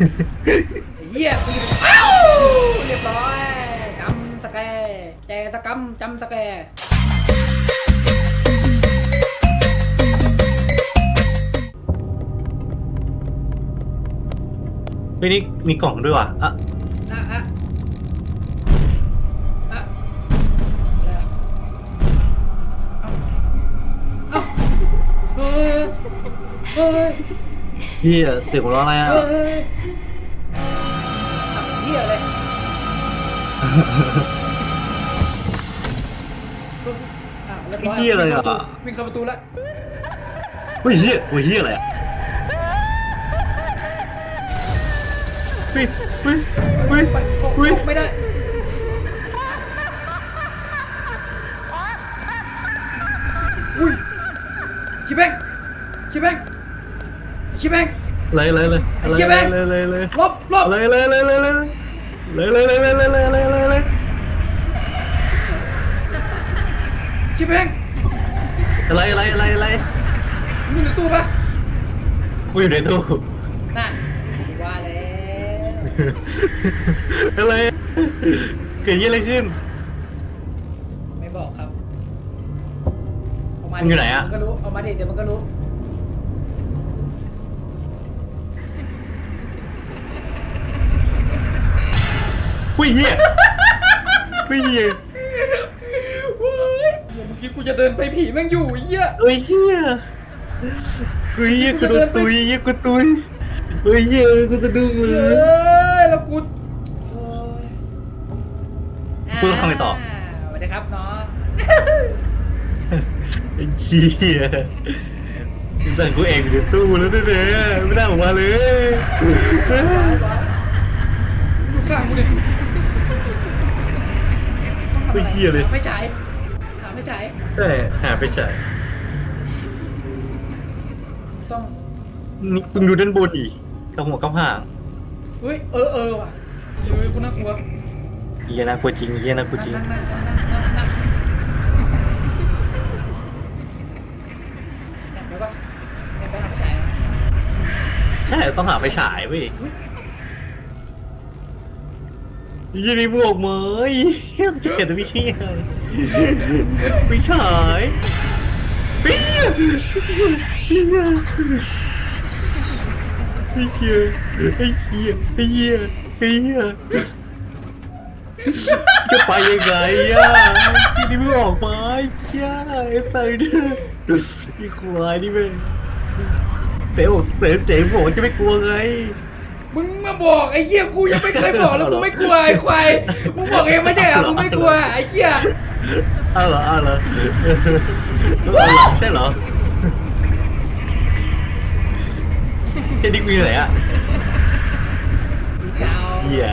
ไอ้เหี้ยกูอยู่อ้าวเรียบร้อยจำสแกร์แจสกัมจำสแกร์เฮ้ยนี่มีกล่องด้วยว่ะอะอะอะอะเอ้าเฮ้ยเฮ้ยเฮียเสียงหัวเราะอะไรอะ เฮ้ย อะเรียบร้อยเฮียอะไรอะ วิ่งเข้าประตูแล้วเฮ้ยเฮียเฮ้ยเฮียอะไรอะเฮ้ยเฮ้ยเฮ้ยไปออกเฮ้ยออกไม่ได้ อุ้ยชิแบงชิแบงชิแบงเลยเลยเลยไอ้เลยเหี้ยแม่งเลยเลยเลยลบลบเลยเลยเลยเลยเลยเลยเลยเลยเลยเลยเลยเลยเลยเลย ชิแบง อะไรอะไรอะไรอะไรมึงอยู่ในตู้ปะกูอยู่ในตู้นั่นว่าแล้วอะไรเกิดยี่อะไรขึ้น ไม่บอกครับเามามึงอยู่ไหนอะ มันก็รู้เอามาดิเดี๋ยวมันก็รู้หุ้ยเฮียหุ้ยเฮีย เฮ้ยเดี๋ยวเมื่อ กี้กูจะเดินไปผีแม่งอยู่ไอ้เหี้ยเฮ้ยเฮียกูเฮียกูโดนตุยเฮียกูตุยเฮ้ยเฮียกูจะดุ้งเลเฮ้ยยแล้วกูเฮ้ยกูต้องทำไงต่อสวัสดีครับน้องไอ้เฮียสั่งกูเองอยู่ในตู้แล้วเนี่ยไม่ได้ออกมาเลยว้าวว้าวดูข้างกูดิไม่เฮียเลยหาไม่ฉายหาไม่ ฉายใช่หาไปใช่ต้องนี่มึงดูด้านบนอีกกับหัวกับหางเฮ้ยเออเออว่ะเฮ้ยกูน่ากลัวเฮียน่ากลัวจริงเฮียน่ากลัวจริงนั่งนั่งนั่งนั่งนั่งนั่งแอบไปปะแอบไปหาไม่ฉายอะใช่ต้องหาไฟฉายเว้ยยี่ ยี่นี่บวกเหมยเกลียดพี่เฮียไฟฉายเฮียเฮียไอ้เฮียไอ้เฮียไอ้เฮียไอ้เฮียจะไปยังไงอะยี่นี่มึงออกมาย่าไอ้ใส่เนี่ยไอ้ควายนี่แม่งเต๋อเต๋อเต๋อบอกจะไม่กลัวไง มึงมาบอกไอ้เหี้ยกูยังไม่เคยบอกแล้วกูไม่กลัวไอ้ควายมึงบอกเองไม่ใช่เหรอมึงไม่กลัวไอ้เหี้ยอ้าวเหรออ้าวเหรออ้าวเหรอใช่เหรอเฮดิกมีอะไรอะดาวเหี้ย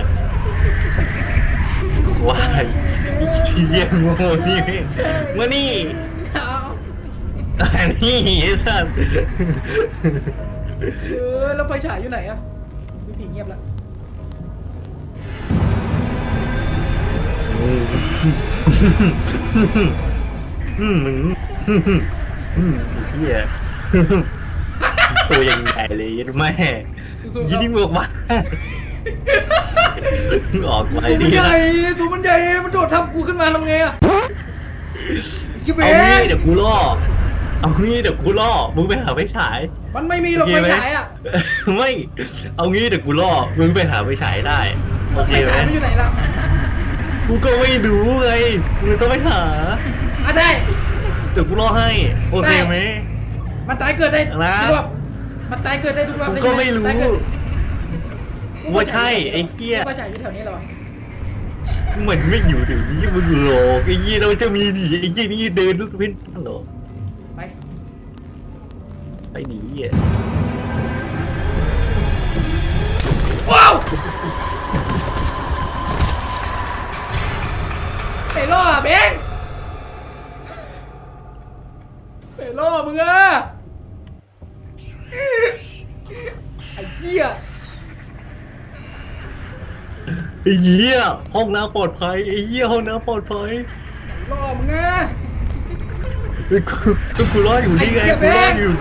ควายเหี้ยโง่นี่แม่งมานี่ดาวอันนี้ไอ้สัสเออแล้วไฟฉายอยู่ไหนอะมี ผีเงียบแล้วอืมมึงอืมเหี้ยตัวยังใหญ่เลยยัดแม่สู้ๆคยิรับนดีมึงออกมามึงออกไปตัวมัดินใหญ่ตัวมันใหญ่มันโดดทับกูขึ้นมาทำไงอะชิบเอเอางี้งเดี๋ยวกูล่อ เอางี้เดี๋ยวกูล่อ มึงไปหาไฟฉาย มันไม่มีหรอกโอไฟเคไหม ฉายอะไม่ เอางี้เดี๋ยวกูล่อ มึงไปหาไฟฉายได้ โอไฟเคไหมฉายมันอยู่ไหนล่ะกูก็ไม่รู้ไงมึงต้องไปหา อะได้ เดี๋ยวกูล่อให้ โอเคไหม มันตายเกิดได้อะไรทุกรอบมันตายเกิดได้ทุกรอบกูเลยก็ใช่หไม่รู้ตายเกิดว่าใช่ไอ้เหี้ย ไฟฉายอยู่แถวนี้เหรอวะเหมือนไม่อยู่เดี๋ยวนี้มึงหลอกไอ้ยี่เราจะมีหนีไอ้ยี่นี่เดินลุกเป็นฮัลโหลไป ไปหนีอะว้าวไปล่อเบงไปล่อมึงอะไอ้เหี้ยไอ้เหี้ยห้องน้ำปลอดภัยไอ้เหี้ยห้องน้ำปลอดภัยไปล่อมึงอะเฮ้ย กูกูกูรออยู่นี่ไงไอ้เหี้ยกูรออยู่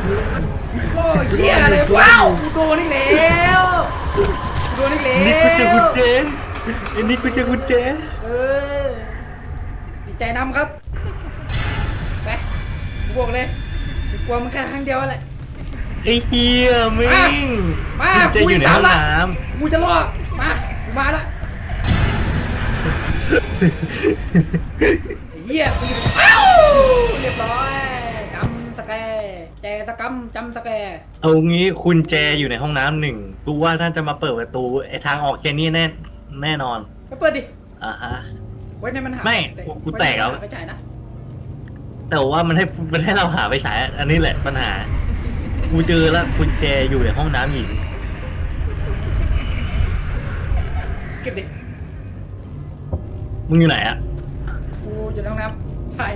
ล่อเหี้ยอะไรว้าวกูโดนนี่แล้วไอ้นี่กูเจอกุญแจเออดีใจนำครับไปกูบอกเลยกูกลัวมันแค่ครั้งเดียวแหละไอ้เฮียมึงมามากุญแจอยู่ในห้องน้กูจะรอดมากูมาละไอ้เหี้ยกูอยู่ เอ้าเรียบร้อยจำสแกร์แจสกัมจำสแกร์ำเอางี้คุณแจอยู่ในห้องน้ำหนึ่งกูว่าน่าจะมาเปิดประตูไอ้ทางออกแค่นี้แน่แน่นอนไปเปิดดิอ่าฮะ ไว้ในมันหาไม่กูกูแตกแล้ว ไปจ่ายนะแต่ว่ามันให้มันให้เราหาไปฉายอันนี้แหละปัญหา กูเจอแล้วกุญแจอยู่ในห้องน้ำหญิง เก็บดิมึงอยู่ไหนอะกูอยู่ในห้องน้ำใช่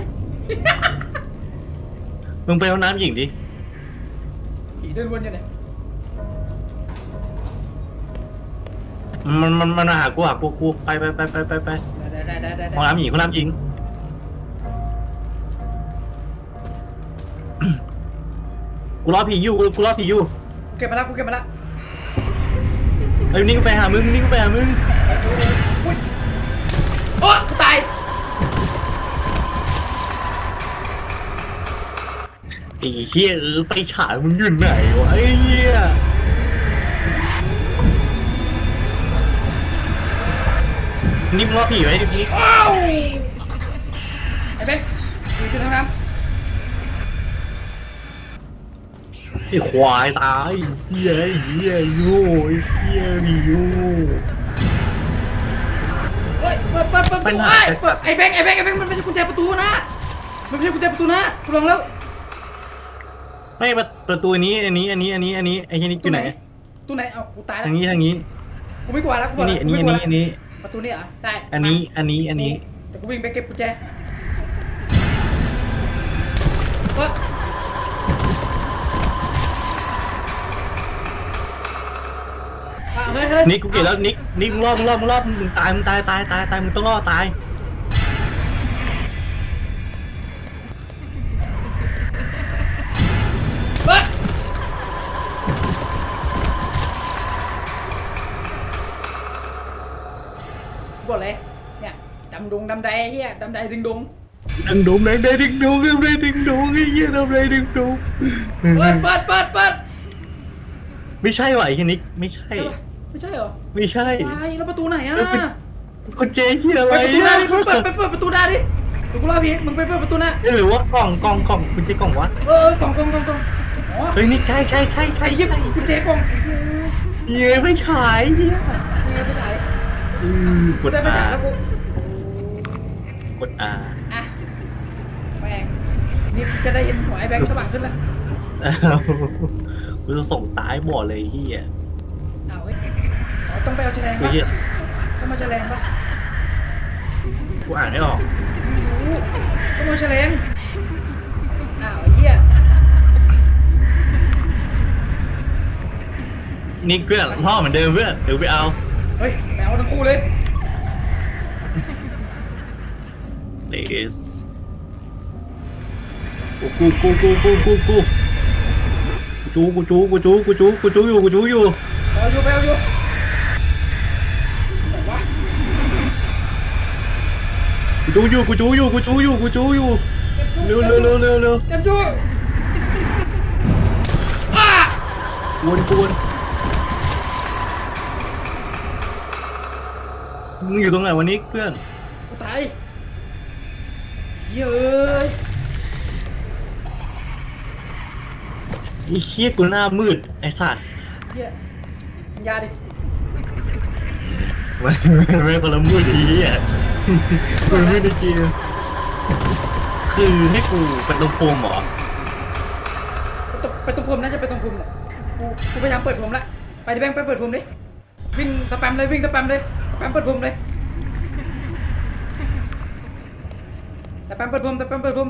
มึงไปห้องน้ำหญิงดิ ผีเดินวนอยู่เนี่ยมันมันมันมาหากูอะกูกูไปไปไปไปไปไปได้ได้ได้ได้ได้ห้องน้ำหญิงห้องน้ำหญิง กูรอผีอยู่กูกูรอผีอยู่กูเก็บมาละกูเก็บมาละไอ้ยนี่กูไปหามึงนี่กูไปหามึง อุ้ยโอ้กูตาย ไอ้เหี้ยเออไปฉายมึงอยู่ไหนวะไอ้เหี้ยนี่มึงรอผีไว้ดิพี่อ้าวไอ้เบ๊กอยู่ที่ห้องน้ไอ้ควายตายไอ้เหี้ยไอ้เหี้ยโง่ไอ้เหี้ยผีโง่ำเฮ้ยเปิดเปิดเปิดประปัญตูหาไอ้เปิดไอ้เบ๊กไอ้เบ๊กไอ้เบ๊กมันไม่ใช่กุญแจประตูนะมันไม่ใช่กุญแจประตูนะกูลองแล้ว ไม่ประประตูอันนี้ อันนี้ อันนี้ อันนี้ อันนี้ ไอ้เหี้ยนี่อยู่ไหน ตู้ไหน เอากูตายแล้วทางนี้ ทางนี้ กูไม่กลัวแล้วกูกลัอัวนนี้แล้วอันนี้ อันนี้ อันนี้ ประตูนี่เหรอะได้ อันนี้ อันนี้ อันนี้เดี๋ยวกูวิ่งไปเก็บกุญแจเฮ้ยอะเฮ้ยเฮ้ยนิกกูเกลียดแล้วนิกนิกมึงรอบมึงรอบมึงรอบมึงตายมึงตายตายตายตายมึงต้องรอดตาย ดำดงดำใดเฮียดำใดดึงดงดึงดงดึงได้ดึงดงดึงได้ดึงดงไอ้เหี้ยทำไรดึงดงเปิดเปิดเปิดเปิดไม่ใช่ว่ะไอ้เหี้ยนิกไม่ใช่ใช่ปะไม่ใช่เหรอไม่ใช่วายแล้วประตูไหนอะเออเป็นคนเจ๊เหี้ยอะไปไรประตูหน้าดิมึงเปิดอะไปเปิดประตูหน้าดิเดี๋ยวกูรอพี่มึงไปเปิดประตูหน้าหรือว่ากล่องกล่องกล่องคุณเจ๊กล่องวะเออเออกล่องกล่องกล่องกล่องอ๋อเฮ้ยนิกใช่ใช่ใช่ใช่ไอ้เหี้ยกุญแจกล่องเหี้ยไม่ขายเหี้ยนี่ไงไปฉายอืมกกูดได้ไปอาฉายแล้วกู กดอาอะแม่งนี่จะได้เห็นหัวไอ้แบงค์สว่างขึ้นแล้วกูจะส่งตายบ่อเลยเฮียอ้าวเฮ้ยอ๋อต้องไปเอาแฉลงคือปะเฮียต้องมาแฉลงปะกูอ่านไม่ออกไม่รู้ต้องมาแฉลงอ้าวไอ้เหี้ยนี่เพื่อนล่อเหมือนเดิมเพื่อนเดี๋ยวไปเอา เฮ้ยไปเอาทั้งคู่เลย เลสกูกูกูกูกูกูกูจูกูจูกูจูกูจูกูจูอยู่กูจูอยู่ไปเอาอยู่ไปเอาอยู่ไหนวะกูจูอยู่กูจูอยู่กูจูอยู่กูจูอยู่เก็บเร็วเร็วเร็วเร็วเร็วเก็บอยู่อ้ากวนกวนมึงอยู่ตรงไหนวันนี้เพื่อนกูตาย เหี้ยเอ้ยไอ้เชี่ยกูหน้ามืด ไอ้สัตว์เหี้ยกินยาดิไม่ไม่ไม่คนละมืดดีอะมันไม่ได้กินคือให้กูเป็นตรงโฟมเหรอไปตรงไปตรงพรมน่าจะไปตรงพรมแหละกูกูพยายามเปิดพรมละไปดิแบงค์ไปเปิดพรมดิวิ่งสแปมเลยวิ่งสแปมเลยสแปมเปิดพรมเลย สแปมเปิดพรมสแปมเปิดพรม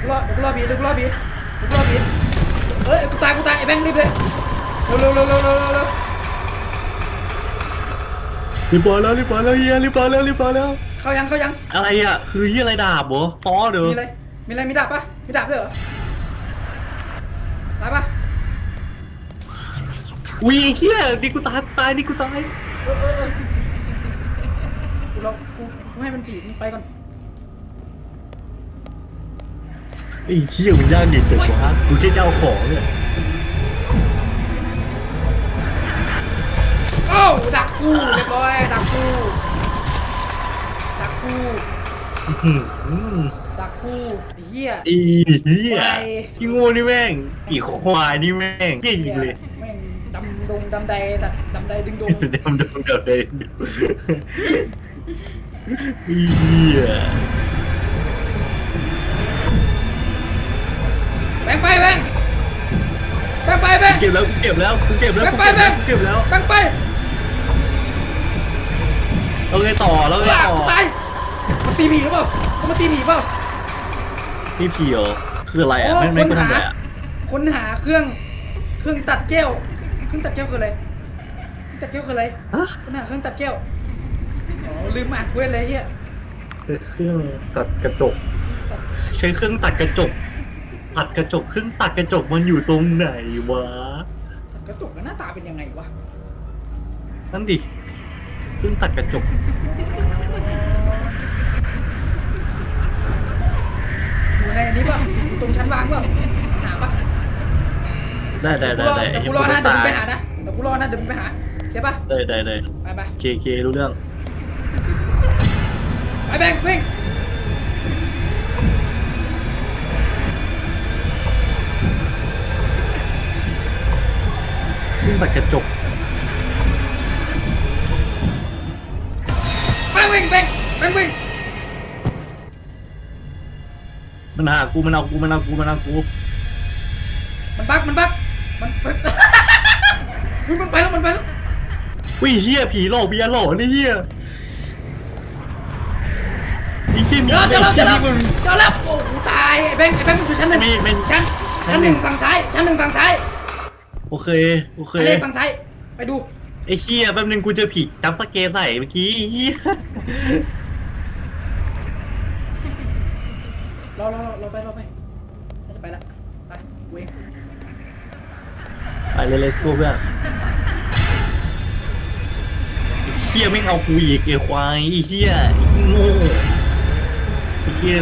กูรอเดี๋ยวกูรอบีเดี๋ยวกูรอบีเดี๋ยวกูรอบีเอ้ยกูตายกูตายไอ้แบงค์รีบเลยเร็วเร็วเร็วเร็วเร็วเร็วรีบปล่อยแล้วรีบปล่อยแล้วเฮียรีบปล่อยแล้วรีบปล่อยแล้ว เข้ายังเข้ายังอะไรอะคือเฮียอะไรดาบเหรอซ้อเด้อมีอะไรมีอะไรมีดาบปะมีดาบด้วยเหรอตายปะอุ้ยไอ้เฮียนี่กูตายตายนี่กูตายเออเออเออ ให้มันผีมึงไปก่อนไอ้เฮียมันยากเด็ดแต่กว่ากูแค่จะเอาของเนี่ยโอ้าดักกูเรียบร้อยดักกูดักกูอื้อหือดักกูไอ้เหี้ย ไอ้เฮียไป พี่งูนี่แม่งกี่ควายนี่แม่งเก่งจริงเลยแม่งดำดงดำใดสัตว์ดำใดดึงดงเดมเดมเดมเดม เฮียแบงค์ไปแบงค์แบงค์ไปแบงค์ เก็บแล้วกูเก็บแล้วกูเก็บแล้วกูไปเก็บไปแล้วกูเก็บแล้วแบงค์ไปเราไงต่อเราไงต่อตายมันตีผีหรือเปล่ามันตีผีเปล่าพี่เพียวคืออะไรอะโอ้ไม่ไม่คนหาทำอะไรอะค้นหาเครื่อง เครื่องตัดแก้ว เครื่องตัดแก้วคืออะไร ตัดแก้วคืออะไร ฮะ ค้นหาเครื่องตัดแก้ว อ๋อลืมอ่านเควสเลยเฮียเครื่องตัดกระจกใช้เครื่องตัดกระจก ตัดกระจกเครื่องตัดกระจกมันอยู่ตรงไหนวะตัดกระจกกันหน้าตาเป็นยังไงวะนั่นดิเครื่องตัดกระจก อยู่ในอันนี้ป่ะอยู่ตรงชั้นวางป่ะหาป่ะได้ได้กูได้รอได้เดี๋ยวกูรอนะเดี๋ยวมึงไปหานะเดี๋ยวกูรอนะเดี๋ยวมึงไปหาเข้าป่ะได้ได้ได้ไปไป เคเครู้เรื่อง ไปแบงค์วิ่งเครื่องตัดกระจกไปวิ่งแบงค์แบงค์วิ่งมันหากูมันเอากูมันเอากูมันเอากูมันบักมันบักมันอุ๊ยมันไปแล้วมันไปแล้ว วิ่งเฮียผีหลอกเบียร์หลอกนี่เฮียไอ้เฮียมีเจอแล้วเจอแล้วมันเจอแล้วโอ้โหตายไอ้แบงค์ไอ้แบงค์มันอยู่ชั้นหนึ่งไม่ไม่ชั้นชั้ชั้นนหหนึ่นึ่งงฝั่งซ้ายชั้นหนึ่งฝั่งซ้ายโอเคโอเคอะไรฝั่งซ้ายไปดูไอ้เฮียแป๊บนึงกูเจอผีจับสเกใส่เมื่อกี้ไอ้เฮียรอรอรอรอไปรอไปน่าจะไปละไปเว้ยไปเลยเลสกูเพื่อนไอ้เฮียไม่งเอากูอีกไอ้ควายไอ้เฮียไอ้โง่ ไอ้เฮีย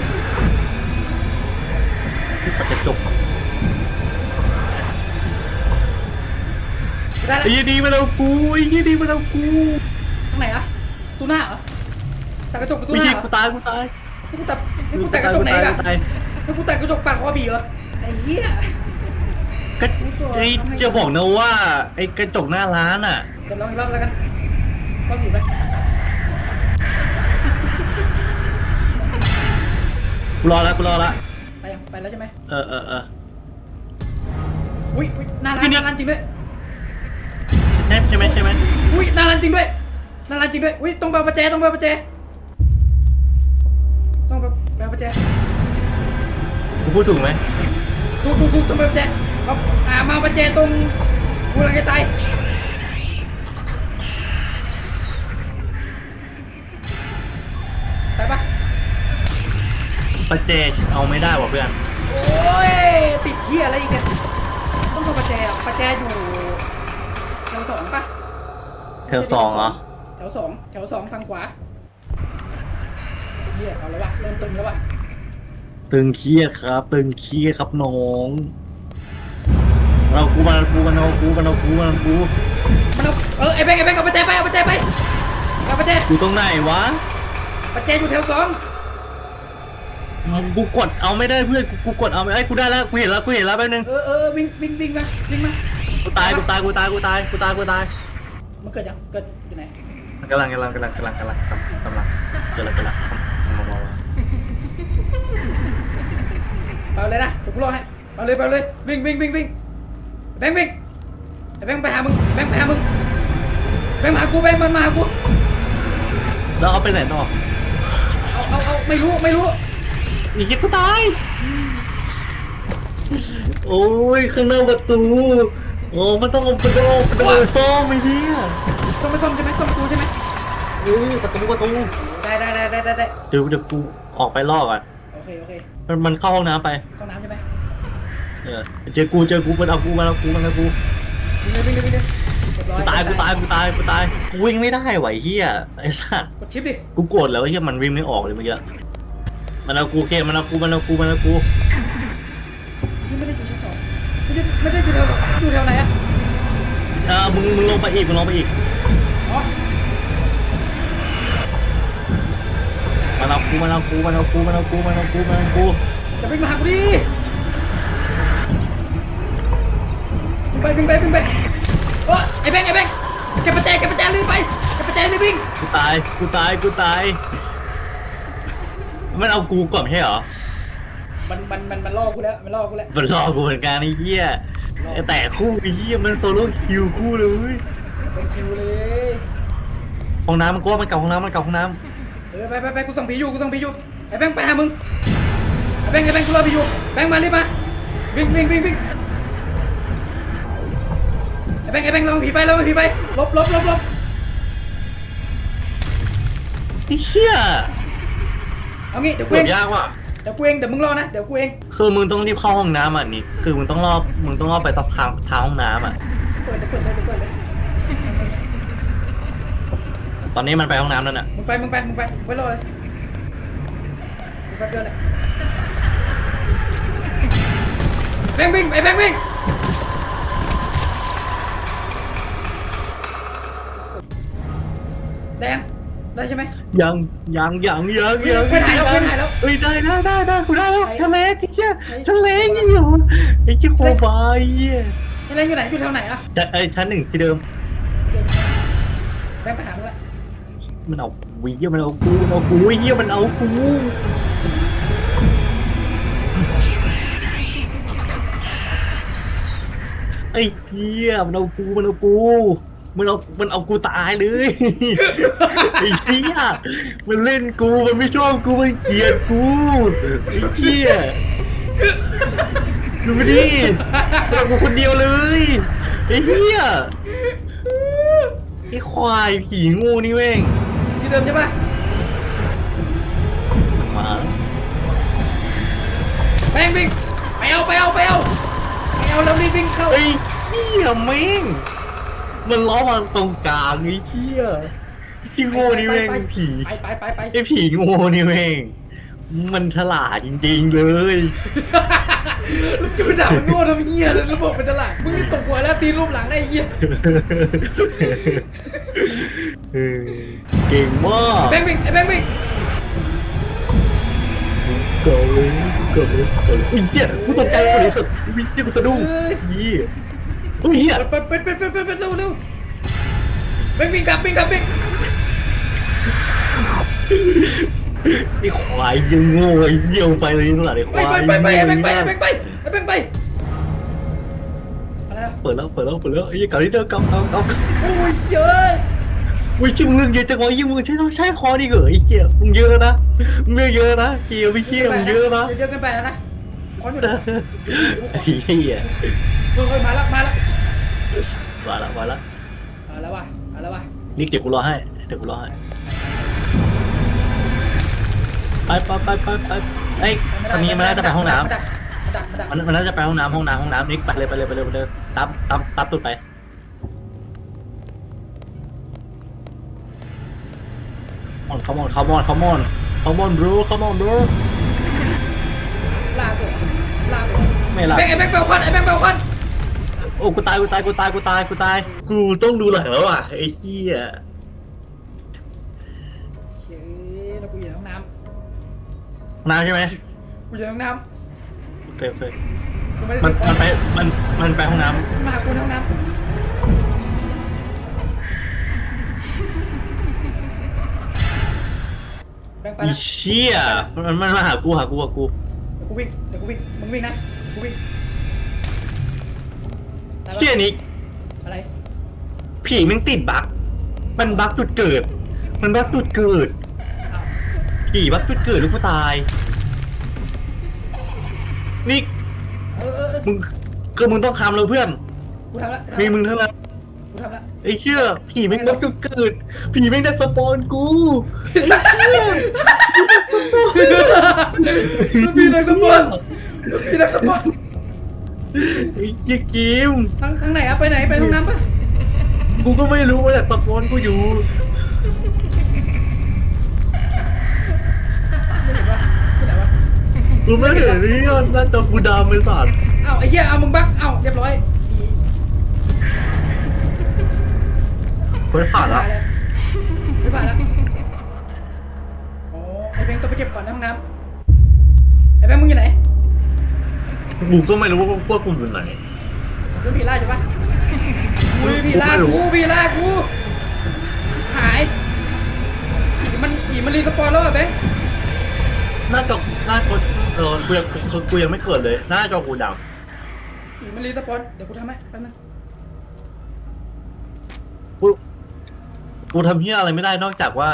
ที่ตัดกระจกได้ละไอ้เฮียดีมาเอากูไอ้เฮียดีมาเอากูตรงไหนอะตู้หน้าเหรอแต่กระจกประตูไม่หใช่น้าเหรกูอตายกูตายให้กูตัดให้กูตัดกระจกไหนกูกันตายให้กูตัดกระจกปาดคอบีเหรอไอ้เหี้ย ก็ไอ้จะบอกนะว่าไอ้กระจกหน้าร้านอะเดี๋ยวลองอีกรอบแล้วกันลองอยู่ไหม กูรอแล้วกูรอแล้วไปยังไปแล้วใช่ไหมเออเออเอออุ้ยอุ้ยหน่ารัพี่นนี่น่ารันจริงด้วยใช่ใช่ไหมใช่ไหมอุ้ยน่ารันจริงด้วยน่ารันจริงด้วยอุ้ยต้องไปเอาประแจต้องไปเอาประแจต้องไปไปเอาประแจกูพูดถูกไหมถูกถูกถูกต้องไปเอาประแจเอาอ่ามาเอาประแจตรงกูกำลังจะตาย ประเจเอาไม่ได้ว่ะเพื่อน โอ้ย ติดเหี้ยอะไรอีกเนี่ยต้องเอาประแจอะประแจอยู่แถวสองปะแถวสองเหรอ แถวสองแถวสองฝั่งขวาเหี้ยเอาแล้ววะเริ่มตึงแล้ววะตึงเครียดครับ ตึงเครียดครับน้องเรากูมากูมาเอากูมาเอากูมาเอากูมันเอาเออไอ้แบงค์ไอ้แบงค์เอาประแจไปเอาประแจไปเอาประแจกูตรงไหนวะประแจอยู่แถวสอง กูกดเอาไม่ได้เพื่อนกูกูกดเอาไม่ได้กูได้แล้วกูเห็นแล้วกูเห็นแล้วแป๊บนึงเออเออเออวิ่งวิ่งวิ่งมาวิ่งมากูตายกูตายกูตายกูตายกูตายกูตายมันเกิดยังเกิดอยู่ไหนกำลังกำลังกำลังกำลังกำลังกำลังเจอแล้วเจอแล้วมามามาเอาเลยนะเดี๋ยวกูรอให้เอาเลยเอาเลยวิ่งวิ่งวิ่งวิ่งแบงค์วิ่งไอ้แบงค์ไปหามึงแบงค์ไปหามึงแบงค์มาหากูแบงค์มันมาหากูแล้วเอาไปไหนต่อเอาเอาเอาไม่รู้ไม่รู้ อีกทีกูตาย โอ้ยข้างหน้าประตู โอ้มันต้องเอาประตูประตูซ่อมไอ้เนี่ยต้องไปซ่อมใช่ไหมซ่อมประตูใช่ไหมเออประตูประตูได้ได้ได้ได้ได้ได้เดี๋ยวเดี๋ยวกูออกไปลอกอะโอเคโอเคมันมันเข้าห้องน้ำไปเข้าน้ำใช่ไหมเออเจอกูเจอกูมันเอากูมันเอากูมันเอากูววิ่งเลยวิ่งเลยเรียบร้อกูตายกูตายกูตายกูตายกูวิ่งไม่ได้ไหวะไอ้เฮียไอ้สัสกดชิปดิกูโกรธแล้วไอ้เฮียมันวิ่งไม่ออกเลยเมื่อกี้ มันเอากูเกมมันเอากูมันเอากูมันเอากูนี่ไม่ได้อยู่ชั้นสองไม่ได้ไม่ได้อยู่แถวอยู่แถวไหนอะเออมึงมึงลงไปอีกมึงลงไปอีกอ๋อมันเอากูมันเอากูมันเอากูมันเอากูมันเอากูมันเอากูจะวิ่งมาหากูดิวิ่งไปวิ่งไปวิ่งไปโอ้ไอ้แบงค์ไอ้แบงค์แกประแจแกประแจรีบไปแกประแจรีบวิ่งกูตายกูตายกูตาย มันเอากูก่อนไม่ใช่เหรอ มันมันมันมันล่อกูแล้วมันล่อกูแล้วมันรอกูเหมือนกันไอ้เหี้ยแต่คู่ไอ้เหี้ยมันตัวลูกคิวคู่เลยเป็นคิวเลยห้องน้ำมันกลัวมันเก่าห้องน้ำมันเก่าห้องน้เออไปไปไปกูส่งผีอยู่กูส่งผีอยู่ไอ้แบงค์ไปหามึงไอ้แบงค์ไอ้แบงค์กูรอผีอยู่แบงค์มารีบมาวิ่งวิ่งวิ่งวิ่งไอ้แบงค์ไอ้แบงค์ลองผีไปลองผีไปหลบหลบหลบหลบำไอ้เหี้ย เอางี้เดี๋ยวกูเกืเอองบยากว่ะเดี๋ยวกูเองเดี๋ยวมึงรอนะเดี๋ยวกูเองคือมึงต้องรีบเข้าห้องน้ำอะนี่คือมึงต้องรอบมึงต้องรอบไปตทางทางห้องน้ำอะ เปิดเดี๋ยวเปิดเลยเดี๋ยวเปิดเลยตอนนี้มันไปห้องน้ำแล้วน่ะมึงไปมึงไปมึงไปไว้รอเลยมึงแป๊บเดียวเลยแบงค์วิ่งไอ้แบงค์วิ่งแดง ได้ใช่ไหมยังยังยังยังยังเพื่อนหายแล้วเพื่อนหายแล้วเฮ้ยได้ได้ได้ได้กูได้แล้วไหนทะเลไอ้เหี้ยไหนทะเลยังอยู่ไอ้เหี้ยโคบายไอ้เหี้ยจะเล่นอยู่ไหนอยู่แถวไหนอะจะไอ้ชั้นหนึ่งที่เดิมแบงค์ไปหามึงละมันเอาวีเหี้ยมันเอากูมันเอากูไอ้เหี้ยมันเอากูไอ้เหี้ยมันเอากูมันเอากู มันเอา มันเอากูตายเลย ไอ้เหี้ย มันเล่นกู มันไม่ชอบกู มันเกลียดกู ไอ้เหี้ยดูดิมันเอากูคนเดียวเลย ไอ้เหี้ย ไอ้ควายผีงูนี่แม่งที่เดิมใช่ปะมาแบงค์วิ่งไปเอาไปเอาไปเอาไปเอาแล้วรีบวิ่งเข้า ไอ้เหี้ยแม่ง มันล้อมาตรงกลางไอ้เหี้ยพี่โง่นี่แม่งผีไปไปไปไปไอ้ผีโง่นี่แม่งมันฉลาดจริงๆเลยลูกจูด่ามันโง่ทำเหี้ยเลยระบบเป็นตลาดมึงนี่ตกหัวแล้วตีรูปหลังได้ไอ้เหี้ยเออเก่งมากแบงค์วิ่งไอ้แบงค์วิ่งเก๋เก๋เก๋อุ้ยเหี้ยกูตกใจหมดเลยสัตว์อุ้ยเหี้ยกูสะดุ้งยี่ อุ้ยเหี้ยเปิดเปิดเปิดเปิดเปิดเปิดเร็วเร็วแบงค์วิ่งกลับวิ่งกลับวิ่งไอ้ควายยังโง่ไอ้เหี้ยไปเลยนั่นแหละไอ้คไปวายไปไปไปไอ้แบงค์ไปเหี้ไอ้ยแบงค์ไปไอ้แบงค์ไปอะไรอะเปิดแล้วเปิดแล้วเปิดแล้วไอ้เก่าที่เดิมเก่าเก่าเก่าโอ้ยเยอะอุ้ยชิมึงเรื่องเยอะจังวะยี่มึงใช่ต้องใช้คอดีเหรอไอ้เหี้ยมึงเยอะนะมึงเรื่องเยอะนะเหี้ยไม่เหี้ยมึงเยอะนะเยอะเกินไปแล้วนะขออยู่นะไอ้เหี้ยเฮ้ยมาแล้วมาแล้ว มาละมาละมาแล้วว่ะมาแล้วว่ะนี่เดี๋ยวกูรอให้เดี๋ยวกูรอให้ไปไปไปไปไปไอ้ตอนนี้มันน่าจะไปห้องน้ำ มาดักมาดักมาดักมันมันน่าจะไปห้องน้ำห้องน้ำห้องน้ำนิกไปเลยไปเลยไปเลยไปเลยตับตับตับตุดไปมอนขมอนขมอนขมอนขมอนบรูขมอนบรูลากเลยลากเลยไม่ลากแบงค์ไอ้แบงค์เปลวควันไอ้แบงค์เปลวควัน โอ้กูตายกูตายกูตายกูตายกูตาย กูต้องดูหลังแล้วอะไอ้เหี้ยเชยแล้วกูอยู่ในห้องน้น้ำใช่ไหมำกูอยู่ในห้องน้โอเคโอเคำกูไม่ได้มันดูมันไปมันมันไปห้องน้มาหากูในห้องน้ำแบงค์ไปำอีนะเชี่ยมันมันมาหากูหากูหากูเดี๋ยวกูวิ่งเดี๋ยวกูวิ่งมึงวิ่งนะกูวิ่งได้ปะ เชี่ยนิกอะไร ผีมันติดบั๊กมันบั๊กจุดเกิด มันบั๊กจุดเกิดอ้าวผีบั๊กจุดเกิดลูกกูตายนิกเออเออเออมึงก็มึงต้องทำแล้วเพื่อน กูทำละมีมึงเท่านั้นกูทำละไอ้เชี่ยผีแม่งบั๊กจุดเกิด ผีแม่งจะสปอนกูไอ้เชี่ยลูกพี่นักสปอนลูกพี่นักสปอน ไอ้กิมทางทางไหนอะไปไหนไปห้องน้ำปะกูก็ไม่รู้ว่าแต่ตะโกนกูอยู่ไม่เห็นปะไปไหนวะกูไม่เห็นนี่น่าจะกูดำไปสัตว์เอ้าไอ้เหี้ยเอามึงบักเอ้าเรียบร้อยเฮ้ยผ่านละไม่ผ่านล้วโอ้ไอ้แบงค์ต้องไปเก็บก่อนในห้องน้ำไอ้แบงค์มึงอยู่ไหน กูก็ไม่รู้ว่าพวกกูอยู่ไหนมึงผีล่าอยู่ปะอุ้ยผีล่ากูไม่รู้กูผีล่ากูหายผีมันผีมันรีสปอนแล้วอะแบงค์หน้าจอหน้าจอเออกูยังกูยังไม่เกิดเลย หน้าจอกูดผีมันรีสปอนเดี๋ยวกูทำให้แป๊บนึงำกูกูทำเฮียอะไรไม่ได้นอกจากว่า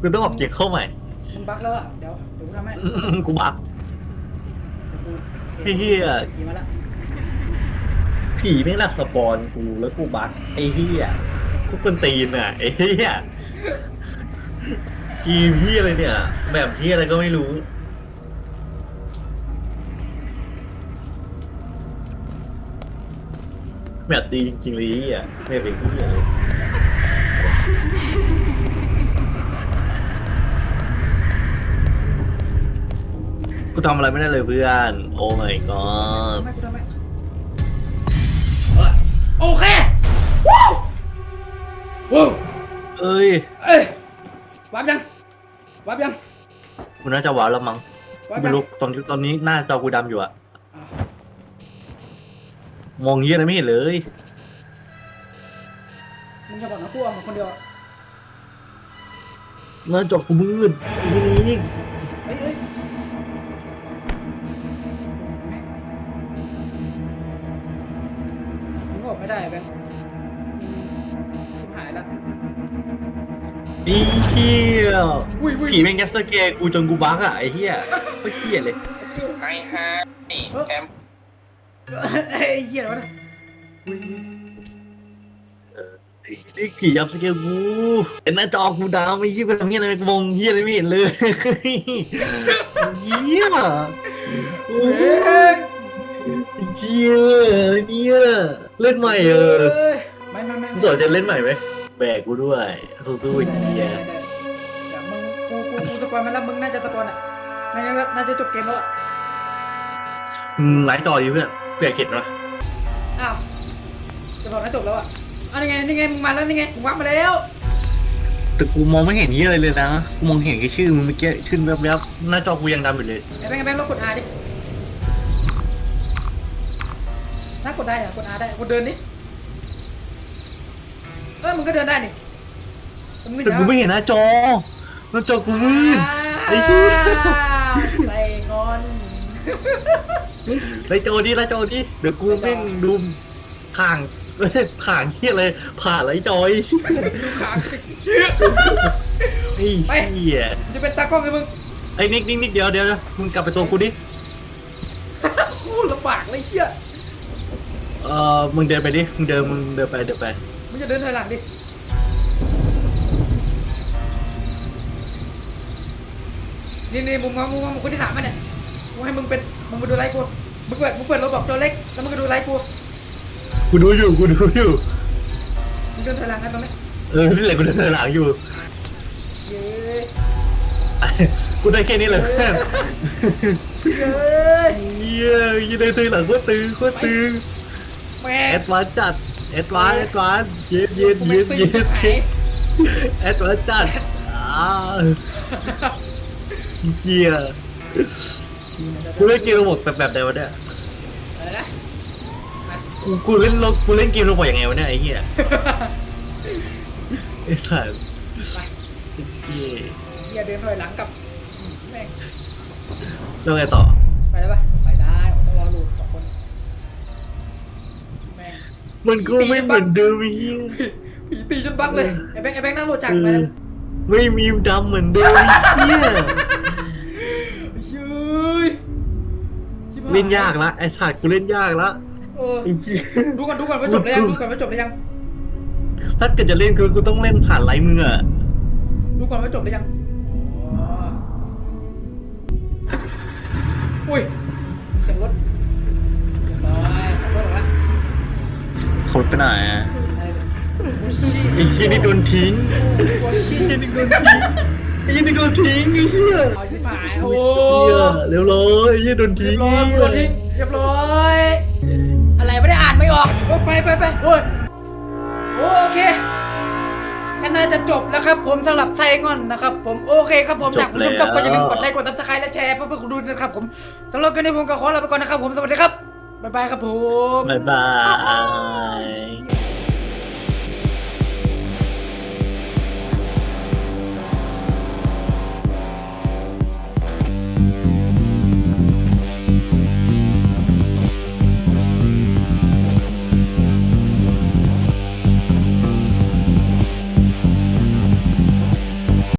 กูต้องออกเกียร์เข้าใหม่มึงบักแล้วอะเดี๋ยวเดี๋ยวกูทำให้อืมกูบักเดี๋ยวกู ไอ้เหี้ยผีมาละผีไม่หลักสปอนกูแล้วกูบักไอ้เฮียกูเป็นตีนอะไอ้เฮียกีมเฮียอะไรเนี่ย แบบเฮียอะไรก็ไม่รู้แบบดีจริงๆเลยไอ้เฮียไม่เป็นเฮียเลย กูทำอะไรไม่ได้เลยเพื่อน โอ้ my ทำ god ไมกูทำไมเออโอเคว้าวว้าวเอ้ยเอ้ยวับยังวับยังกูน่าจะว้าวแล้วมั้งวับไม่ยังรู้ตอนตอนนี้หน้าจอกูดำอยู่อะอ้าวมองเยี่ยอะไรไม่เห็นเลย มึงจะบอกนะกูเอามาคนเดียวอะหน้าจอกูมืดไอ้นี่เอ้ยเอ้ย ไม่ได้แบงค์ชิบหายแล้วไอ้เหี้ยอุ้ยอุ้ยผีแม่งยับสแกร์กูจนกูบักอะไอ้เหี้ยก็เหี้ยเลยไอ้ฮะนี่แอมไอ้เหี้ยแล้วะเนี่ยอุ้ยอุ้ยนี่ผียับสแกร์กูเห็นหน้าจอกูดำไอ้เหี้ยเป็นเหี้ยอะไรมองเหี้ยอะไรไม่เห็นเลยเหี้ยโอ้เฮ้ยเหี้ยเนี่ย เล่นใหม่เอออ้ยไม่ไม่ไม่มึงสนใจเล่นใหม่ไหมแบกกูด้วยสู้ๆไอ้เหี้ยได้ได้เดี๋ยวมึงกูกูกูสปอยมาแล้วมึงน่าจะสปอยอะน่าจะน่าจะจบเกมแล้วอะมึงไลฟ์จอดิเพื่อนเปลี่ยนเข็ดวะอ้าวจะบอกน่าจบแล้วอะอ้าวนี่ไงนี่ไงมึงมาแล้วนี่ไงมึงวับมาแล้วแต่กูมองไม่เห็นเหี้ยอะไรเลยนะกูมองเห็นแค่ชื่อมึงเมื่อกี้ชื่อแวบๆหน้าจอกูยังดำอยู่เลยไอ้แบงค์ไอ้แบงค์ลองกด R ดิ ถ้ากดได้อะกด R ได้กดเดินดิเออมึงก็เดินได้นี่มึงแต่กูไม่เห็นหน้าจอหน้าจอกูมืดไอ้ไอ้เหี้เหี้ยใส่งอนไลฟ์จอดิไลฟ์จอดิเดี๋ยวกูแม่งดูข่างข่างเหี้ยเลยผ่าไลฟ์จอยดูขาไอ้ไปเหี้ยจะเป็นตากล้องให้มึงไอ้นิกนิกนิกเดี๋ยวเดี๋ยวมึงกลับไปตัวกูดิโคตรลำบากเลยเฮีย เอ่อมึงเดินไปดิ มึงเดิน มึงเดินไป เดินไป มึงจะเดินถอยหลังดิ นี่นี่มึงมองมึงมองมึงคนที่สามมันเนี่ยกูให้มึงเป็น มึงมาดูไลฟ์กู มึงเปิด มึงเปิดรถบอกตัวเล็ก แล้วมึงก็ดูไลฟ์กู กูดูอยู่ กูดูอยู่ มึงเดินถอยหลังกันตรงนี้เออ นี่แหละกูเดินหลังอยู่ เย้กูได้แค่นี้เลยเพื่อนเย้เหี้ยยี่ได้ตื่นหลังก็ตื่นก็ตื่น แม่แอดวานจัดแอดวานแอดวานเย็นเย็นกูไม่เย็นซื้อเย็นหายแอดวานจัดอ่าเหี้ยกูเล่นเกมระบบแบบแบบไหนวะเนี่ยอะไรนะกูกูเล่นระกูเล่นเกมระบบยังไงวะเนี่ยไอ้เหี้ยไอ้สัสไปเหี้ยเฮียเดินถอยหลังกลับอืมแม่งแล้วไงต่อ ม่งมันก็ไม่เหมือนเดิมไอ้เหี้ยผีตีจนบักเลยไอ้แบงค์ไอ้แบงค์นั่งโหลดจากไปเอแล้อวไม่มีดำเหมือนเดิมไอ้เหี้ยเย้ยชิบหเล่นยากละไอ้สัตว์กูเล่นยากละเออไอ้เหี้ยดูก่อนดูก่อนว่าจบแล้วยังดูก่อนว่าจบแล้วยัง ถ้าเกิดจะเล่นคือกูต้องเล่นผ่านไลน์มืออะดูก่อนว่าจบแล้วยังอ๋ออุ้ย คนไปไหนอะโอ้ชิไอ้เหี้ยนี่โดนทิ้งโอ้ชิไอ้เหี้ยนี่โดนทิ้งไอ้เหี้ยนี่โดนทิ้งไอ้เหี้ยเอาที่ผายโอ้เหี้ยเร็วเลยไอ้เหี้ยโดนเรีทิ้ยงบร้อยโดนทิ้งเรียบร้อย อะไรไม่ได้อ่านไม่ออกโอ้ยไปไปไปโอ้ยโอเคก็น่าจะจบแล้วครับผมสำหรับไซงอนนะครับผมโอเคครับผมอยากคุณผู้ชมครับก็อย่าลืมกดไลค์กดซับสไครต์และแชร์เพื่อเพื่อคุณดูนะครับผมสำหรับวันนี้ผมก็ขอลาไปก่อนนะครับผมสวัสดีครับ บายบายครับผมบายบาย